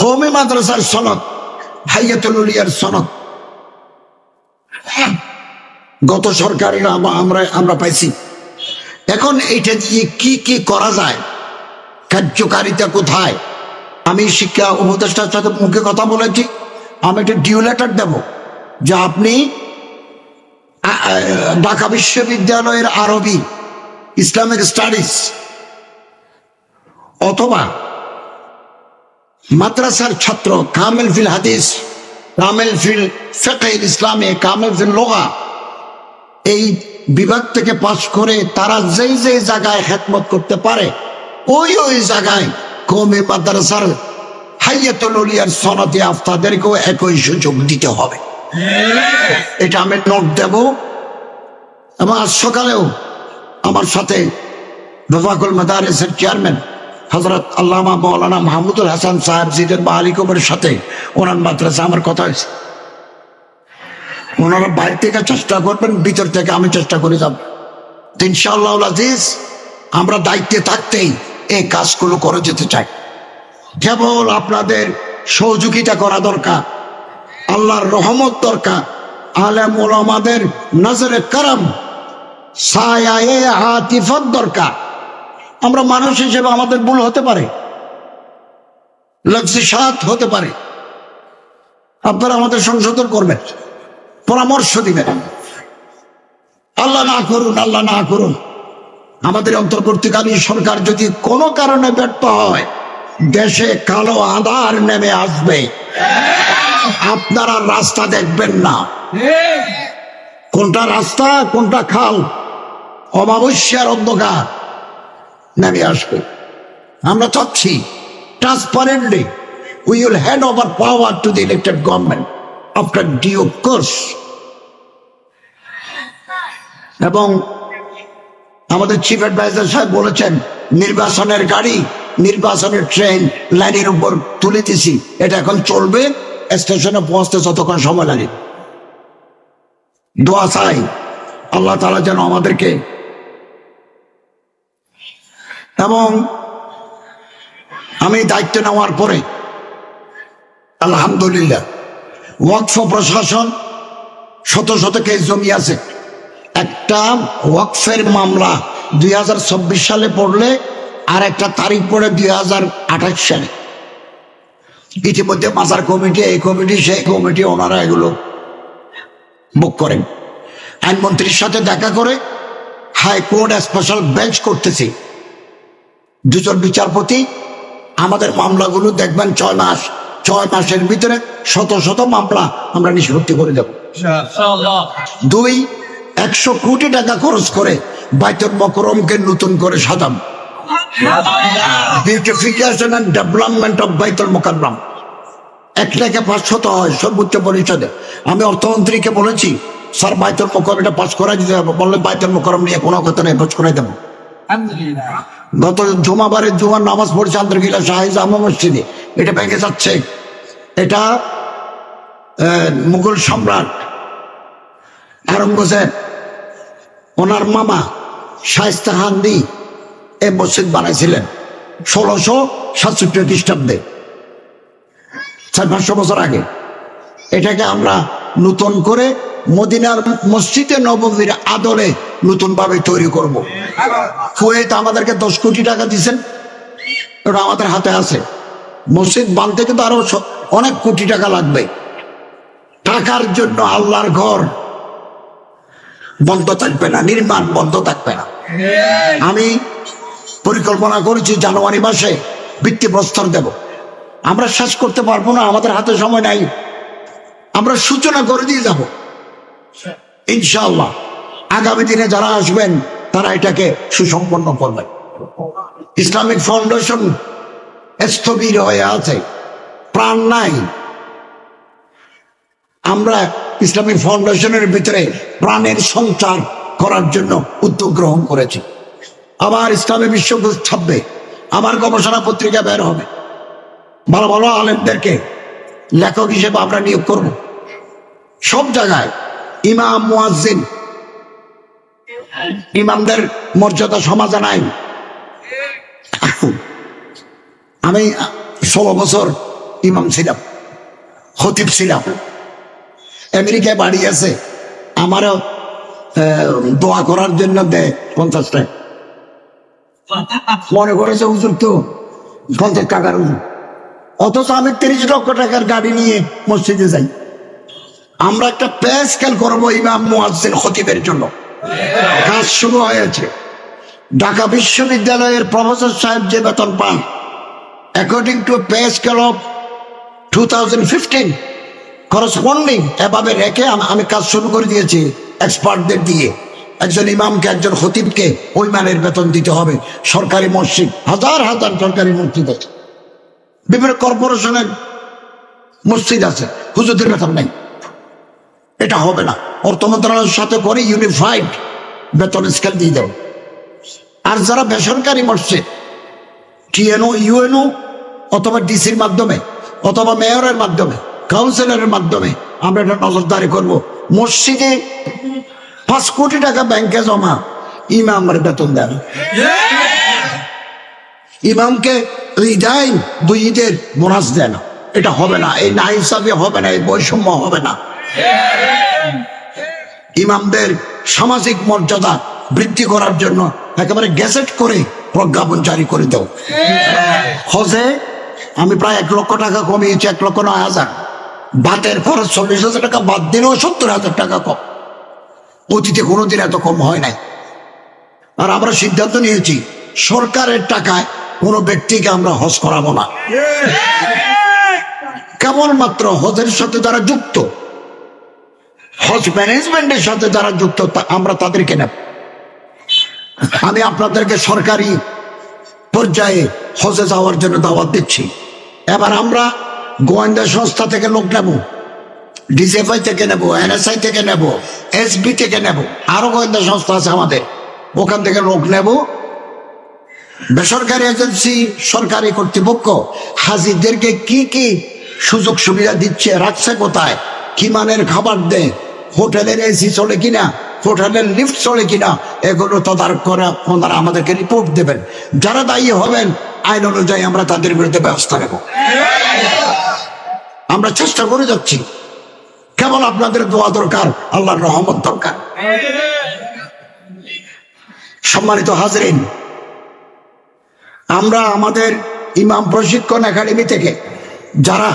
কৌমি মাদ্রাসার সনদ, হাইয়াতুল উলিয়ার সনদ। গত সরকারের আমরা আমরা পাইছি। এখন এইটা দিয়ে কি কি করা যায়? কার্যকারিতা কোথায়? আমি শিক্ষা উপদেষ্টার সাথে মুখে কথা বলেছি। আমি একটা ডিউ লেটার দেব, যে আপনি ঢাকা বিশ্ববিদ্যালয়ের আরবি, ইসলামিক স্টাডিজ, অথবা মাদ্রাসার ছাত্র কামেল ফিল হাদিস, কামেল ফিল ফেকের ইসলামে, কামেল ফিল লোগা। এই বিভাগ থেকে পাশ করে তারা যেই যেই জায়গায় হেকমত করতে পারে, ওই ওই জায়গায় কমে মাদ্রাসার হাইয়াতুল উলিয়ার সনদে আফতাদেরকেও একই সুযোগ দিতে হবে। এটা আমি নোট দেব। এবং আজ সকালেও আমার সাথে রফাকুল মাদারেসের চেয়ারম্যান হজরত আল্লামা মৌলানা মাহমুদুল হাসান সাহেব জিদের বাহালি কবরের সাথে ওনার মাদ্রাসা আমার কথা হয়েছে। ওনারা বাইরে থেকে চেষ্টা করবেন, ভিতর থেকে আমি চেষ্টা করে যাব। ইনশাআল্লাহ আজিজ, আমরা দায়িত্বে থাকতেই এই কাজগুলো করে যেতে চাই। কেবল আপনাদের সহযোগিতা করা দরকার, আল্লাহর রহমত দরকার। আলেম ওলামাদের নজরে করম ছায়ায়ে আতিফত দরকার। আমরা মানুষ হিসেবে আমাদের ভুল হতে পারে। লক্সিসাত হতে পারে। আপনারা আমাদের সংশোধন করবেন, পরামর্শ দিবেন। আল্লাহ না করুন, আল্লাহ না করুন। আমাদের অন্তর্বর্তীকালীন সরকার যদি কোনো কারণে ব্যর্থ হয়, দেশে কালো আধার নেমে আসবে। আপনারা রাস্তা দেখবেন না। কোনটা রাস্তা, কোনটা খাল? অমাবস্যার অন্ধকার। নেমে আসবে। আমরা চাচ্ছি transparently we will hand over power to the elected government after due course এবং আমাদের চিফ অ্যাডভাইজার সাহেব বলেছেন, নির্বাচনের গাড়ি, নির্বাচনের ট্রেন লাইনের উপর তুলে দিছি। এটা এখন চলবে স্টেশনে পৌঁছতে যতক্ষণ সময় লাগে। দোয়া চাই, আল্লাহ তালা যেন আমাদেরকে এবং আমি দায়িত্ব নেওয়ার পরে, আলহামদুলিল্লাহ, ওয়াকফ প্রশাসন শত শত কেস জমি আছে। একটা ওয়াকফের মামলা দুই হাজার চব্বিশ সালে পড়লে আর একটা তারিখ পড়ে দুই হাজার আঠাশ সালে। ইতিমধ্যে মাজার কমিটি, এই কমিটি, সেই কমিটি ওনারা এগুলো বুক করেন। আইনমন্ত্রীর সাথে দেখা করে হাইকোর্ট স্পেশাল বেঞ্চ করতেছি। দুজন বিচারপতি, আমাদের মামলাগুলো দেখবেন ছয় মাস, ছয় মাসের ভিতরে শত শত মামলা আমরা নিষ্পত্তি করে দেব। দুই, একশো কোটি টাকা খরচ করে বাইতুল মকরমকে নতুন করে সাজাম। Beautification and development of Baitul Mukarram এক লাখে পাঁচশত হয় সর্বোচ্চ পরিষদে। আমি অর্থমন্ত্রীকে বলেছি, স্যার, বাইতুল মোকরম এটা পাস করা দিতে হবে। বললে বাইতুল মোকরম নিয়ে কোনো কথা নেই, পাস করে দেবো। গত জুমাবারের জুমার নামাজ পড়ছে আন্তর্গিলা শাহিজ আমা মসজিদে। এটা ভেঙে যাচ্ছে। এটা মুঘল সম্রাট আরঙ্গজেব, ওনার মামা শাইস্তা হান্দি এই মসজিদ বানাইছিলেন ষোলোশো সাতষট্টি খ্রিস্টাব্দে, চার পাঁচশো বছর আগে। এটাকে আমরা নতুন করে মদিনার মসজিদে নবমীর আদলে নতুন ভাবে তৈরি করব। কুয়েত আমাদেরকে দশ কোটি টাকা দিছেন ওটা আমাদের হাতে আছে। মসজিদ বানতে কিন্তু আরও অনেক কোটি টাকা লাগবে। টাকার জন্য আল্লাহর ঘর বন্ধ থাকবে না, নির্মাণ বন্ধ থাকবে না। আমি পরিকল্পনা করেছি জানুয়ারি মাসে ভিত্তিপ্রস্তর দেব। আমরা শেষ করতে পারব না, আমাদের হাতে সময় নাই। আমরা সূচনা করে দিয়ে যাব। ইনশাআল্লাহ। আগামী দিনে যারা আসবেন তারা এটাকে সুসম্পন্ন করবে। ইসলামিক ফাউন্ডেশন স্থবির হয়ে আছে। প্রাণ নাই। আমরা ইসলামিক ফাউন্ডেশনের ভিতরে প্রাণের সঞ্চার করার জন্য উদ্যোগ গ্রহণ করেছি। আবার ইসলামী বিশ্বকোষ ছাপবে। আমার গবেষণা পত্রিকা বের হবে। ভালো ভালো আলেমদেরকে লেখক হিসেবে আমরা নিয়োগ করব। সব জায়গায় ইমাম, মুয়াজ্জিন ইমামদের মর্যাদা সমাজে নাই। আমি ষোলো বছর ইমাম ছিলাম, খতিব ছিলাম। আমেরিকায় বাড়ি আছে, আমারও দোয়া করার জন্য দেয় পঞ্চাশ টাকা। মনে করেছে হুজুর তো, পঞ্চাশ টাকার হুজুর। অথচ আমি তিরিশ লক্ষ টাকার গাড়ি নিয়ে মসজিদে যাই। আমরা একটা পে স্কেল করব ইমাম মুয়াজ্জিন খতিবের জন্য। কাজ শুরু হয়েছে। ঢাকা বিশ্ববিদ্যালয়ের প্রফেসর সাহেব যে বেতন পান according to pay scale of two thousand fifteen corresponding এভাবে রেখে আম- কাজ শুরু করে দিয়েছি এক্সপার্টদের দিয়ে। একজন ইমামকে, একজন খতিবকে ওই মানের বেতন দিতে হবে। সরকারি মসজিদ, হাজার হাজার সরকারি মসজিদ আছে। বিভিন্ন কর্পোরেশনের মসজিদ আছে। হুজুরদের বেতন নেই। এটা হবে না। অর্থ মন্ত্রণালয়ের সাথে করে ইউনিফাইড বেতন স্কেল দিয়ে দেব। আর যারা বেসরকারি মসজিদ টিএনও ইউএনও অথবা ডিসির মাধ্যমে, অথবা মেয়রের মাধ্যমে কাউন্সিলরের মাধ্যমে, আমরা এটা নজরদারি করব। মসজিদে পাঁচ কোটি টাকা ব্যাংকে জমা ইমামের বেতন দেন। ইমামকে ঈদাই দুই ঈদের বোনাস দেন। এটা হবে না, এই না হিসাবে হবে না, এই বৈষম্য হবে না। ইমামদের সামাজিক মর্যাদা বৃদ্ধি করার জন্য একেবারে গ্যাসেট করে প্রজ্ঞাপন জারি করে দাও। হজে আমি প্রায় এক লক্ষ টাকা কমিয়েছি, এক লক্ষ নয় হাজার। বাতের খরচ চল্লিশ হাজার টাকা, বাদ দিলেও সত্তর হাজার টাকা কম। অতীতে কোনোদিন এত কম হয় নাই। আর আমরা সিদ্ধান্ত নিয়েছি, সরকারের টাকায় কোনো ব্যক্তিকে আমরা হজ করাবো না। কেবলমাত্র হজের সাথে যারা যুক্ত হজ ম্যানেজমেন্টের সাথে যারা যুক্ত আমরা তাদেরকে নেব। আমি আপনাদেরকে সরকারি পর্যায়ে হজে যাওয়ার জন্য দাওয়াত দিচ্ছি। এবার আমরা গোয়েন্দা সংস্থা থেকে লোক নেব, ডিসএফআই থেকে নেব, এনএসআই থেকে নেব, এসবি থেকে নেব, আরও গোয়েন্দা সংস্থা আছে আমাদের। ওখান থেকে লোক নেব। বেসরকারি এজেন্সি, সরকারি কর্তৃপক্ষ হাজিদেরকে কি কি সুযোগ সুবিধা দিচ্ছে, রাখছে কোথায়, কি মানের খাবার দেয় হোটেলের এসি চলে কিনা, হোটেলের লিফট চলে কিনা, এগুলো তদারক করে আপনারা আমাদেরকে রিপোর্ট দেবেন। যারা দায়ী হবেন, আইন অনুযায়ী আমরা তাদের বিরুদ্ধে ব্যবস্থা নেব। আমরা চেষ্টা করে যাচ্ছি। কেবল আপনাদের দোয়া দরকার, আল্লাহর রহমত দরকার। সম্মানিত হাজরিন, আমরা আমাদের ইমাম প্রশিক্ষণ একাডেমি থেকে যারা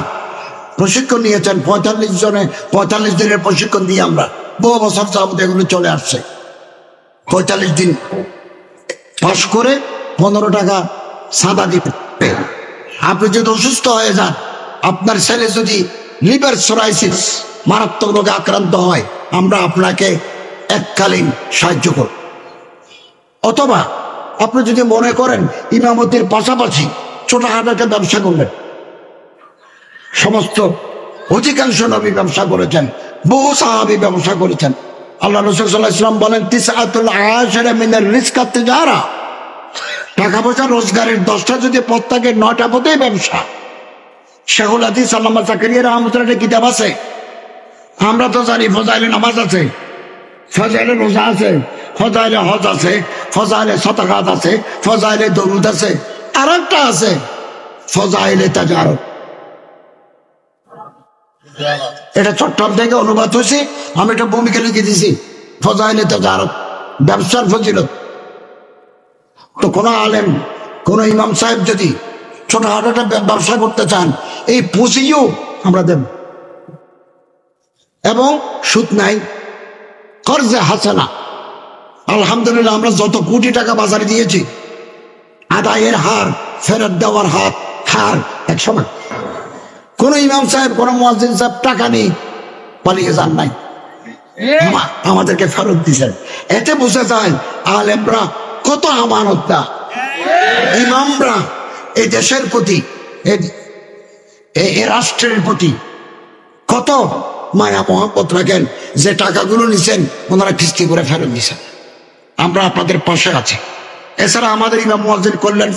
প্রশিক্ষণ নিয়েছেন, পঁয়তাল্লিশ জনে, পঁয়তাল্লিশ দিনের প্রশিক্ষণ দিয়ে আমরা বহু বছর যাবত এগুলো চলে আসছে। পঁয়তাল্লিশ দিন পাশ করে পনেরো টাকা সাদা দিতে আপনি যদি অসুস্থ হয়ে যান, আপনার ছেলে যদি লিভার সোরাইসিস মারাত্মক রোগে আক্রান্ত হয়, আমরা আপনাকে এককালীন সাহায্য করব। অথবা আপনি যদি মনে করেন ইমামতির পাশাপাশি ছোটখাটো একটা ব্যবসা করলেন সমস্ত অধিকাংশ নবী ব্যবসা করেছেন, বহু সাহাবি ব্যবসা করেছেন। আল্লাহ রসুল সাল্লাহ ইসলাম বলেন তিসাতুল আয়াশের মিনের রিস্ক যারা টাকা পয়সা রোজগারের দশটা যদি পথ থাকে, নয়টা পথেই ব্যবসা। শেখুল হাদিস আল্লামা জাকারিয়া রহমতুল্লাহ কিতাব আছে। আমরা তো জানি ফজাইলে নামাজ আছে, ফজাইলে রোজা আছে, ফজাইলে হজ আছে, ফজাইলে শতকাত আছে, ফজাইলে দরুদ আছে আর একটা আছে, ফজাইলে তাজারত এটা চট্টগ্রাম থেকে অনুবাদ হয়েছে। আমি একটা ভূমিকা লিখে দিছি ফজাইলে তাজারত, ব্যবসার ফজিলত। তো কোনো আলেম, কোন ইমাম সাহেব যদি ছোটখাটো একটা ব্যবসা করতে চান, এই পুঁজিও আমরা দেব। এবং সুদ নাই। কর্জে হাসানা। আলহামদুলিল্লাহ আমরা যত কোটি টাকা বাজারে দিয়েছি, আদায়ের হার ফেরত দেওয়ার হার হার এক সময় কোন ইমাম সাহেব কোন মসজিদ সাহেব টাকা নেই পালিয়ে যান নাই। আমাদেরকে ফেরত দিছেন এতে বুঝে যায় আলেমরা কত আমানতটা ইমামরা এই দেশের প্রতি এ- রাষ্ট্রের প্রতি কত মায়া মহব্বত রাখেন যে টাকাগুলো নিছেন ওনারা কিস্তি করে ফেরত দিছেন আমরা আপনাদের পাশে আছি। এছাড়া আমাদের ইমাম মসজিদ কল্যাণ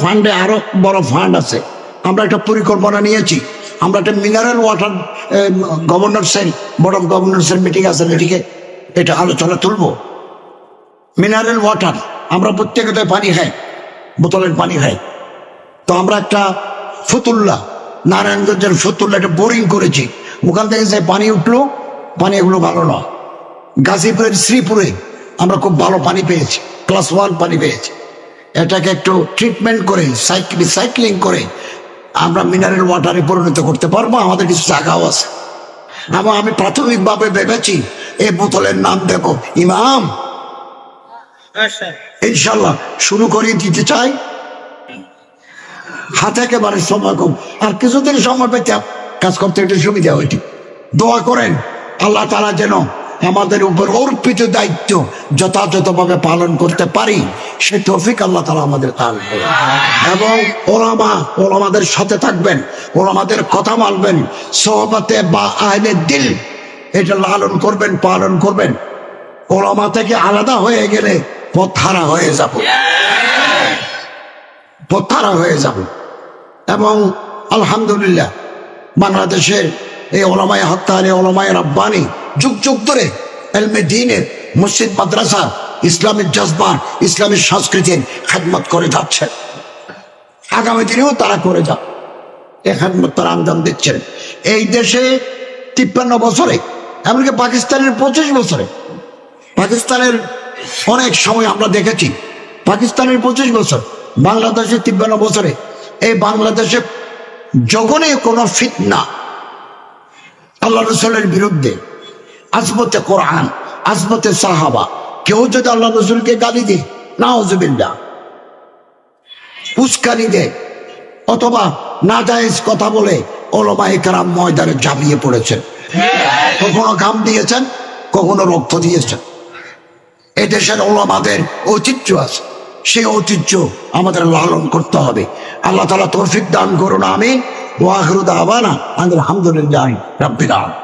ফান্ডে আরও বড় ফান্ড আছে। আমরা একটা পরিকল্পনা নিয়েছি। আমরা একটা মিনারেল ওয়াটার গভর্নরসের বড় গভর্নরসের মিটিং আছে মিটিংয়ে এটা আলোচনা তুলবো। মিনারেল ওয়াটার আমরা প্রত্যেকে পানি খাই, বোতলের পানি খাই। তো আমরা একটা ফতুল্লা, নারায়ণগঞ্জের সত্তর একটা বোরিং করেছি। ওখান থেকে যে পানি উঠল, পানি এগুলো ভালো নয়। গাজীপুরের শ্রীপুরে আমরা খুব ভালো পানি পেয়েছি ক্লাস ওয়ান পানি পেয়েছি। এটাকে একটু ট্রিটমেন্ট করে সাইক্লিং করে আমরা মিনারেল ওয়াটারে পরিণত করতে পারব আমাদের কিছু জায়গাও আছে। এবং আমি প্রাথমিকভাবে ভেবেছি এই বোতলের নাম দেব ইমাম। ইনশাল্লাহ শুরু করিয়ে দিতে চাই। হাতে একেবারে সময় কম। আর কিছুদিন সময় পেতে কাজ করতে একটু সুবিধা হইটি দোয়া করেন আল্লাহ তারা যেন আমাদের উপর অর্পিত দায়িত্ব যথাযথভাবে পালন করতে পারি, সে তৌফিক আল্লাহ তালা আমাদের দান এবং ওলামা, ওলামাদের সাথে থাকবেন, ওলামাদের কথা মানবেন, সহবাতে বা আইনের দিল, এটা লালন করবেন, পালন করবেন। ওলামা থেকে আলাদা হয়ে গেলে পথ হারা হয়ে যাব। পথ হারা হয়ে যাব। এবং আলহামদুলিল্লাহ, বাংলাদেশের এই ওলামায় হত্যারে ওলামায় রব্বানি যুগ যুগ ধরে এলমে দিনের মসজিদ, মাদ্রাসা, ইসলামের জজবা, ইসলামের সংস্কৃতির খেদমত করে যাচ্ছে। আগামী দিনেও তারা করে যান এ তারা আঞ্জাম দিচ্ছেন। এই দেশে তিপ্পান্ন বছরে, এমনকি পাকিস্তানের পঁচিশ বছরে, পাকিস্তানের অনেক সময় আমরা দেখেছি, পাকিস্তানের পঁচিশ বছর বাংলাদেশের তিপ্পান্ন বছরে, এই বাংলাদেশে যখনই কোনো ফিতনা, আল্লাহ রসুলের বিরুদ্ধে আজমতে কোরআন, আজমতে সাহাবা। কেউ যদি আল্লাহ রসুলকে গালি দেয় না উস্কানি দেয়, অথবা নাজায়েজ কথা বলে ওলমাই কারাম ময়দানে ঝাঁপিয়ে পড়েছেন। কখনো ঘাম দিয়েছেন, কখনো রক্ত দিয়েছেন। এ দেশের ওলামাদের ঐতিহ্য আছে। সেই ঐতিহ্য আমাদের লালন করতে হবে। আল্লাহ তালা তৌফিক দান করুন আমি ওয়াহরুদ আবানা আলহামদুলিল্লাহ রাব্বিল আলামিন।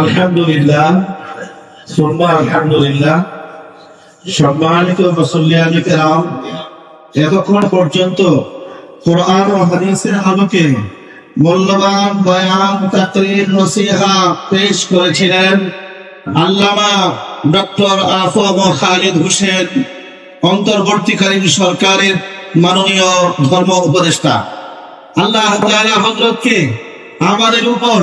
আলহামদুলিল্লাহ আলহামদুলিল্লাহ, সম্মানিত এতক্ষণ পর্যন্ত কোরআন ও হাদিসের আলোকে মূল্যবান বয়ান নসিহা পেশ করেছিলেন আল্লামা ডক্টর আফম খালিদ হোসেন, অন্তর্বর্তীকালীন সরকারের মাননীয় ধর্ম উপদেষ্টা। আল্লাহ হজরতকে আমাদের উপর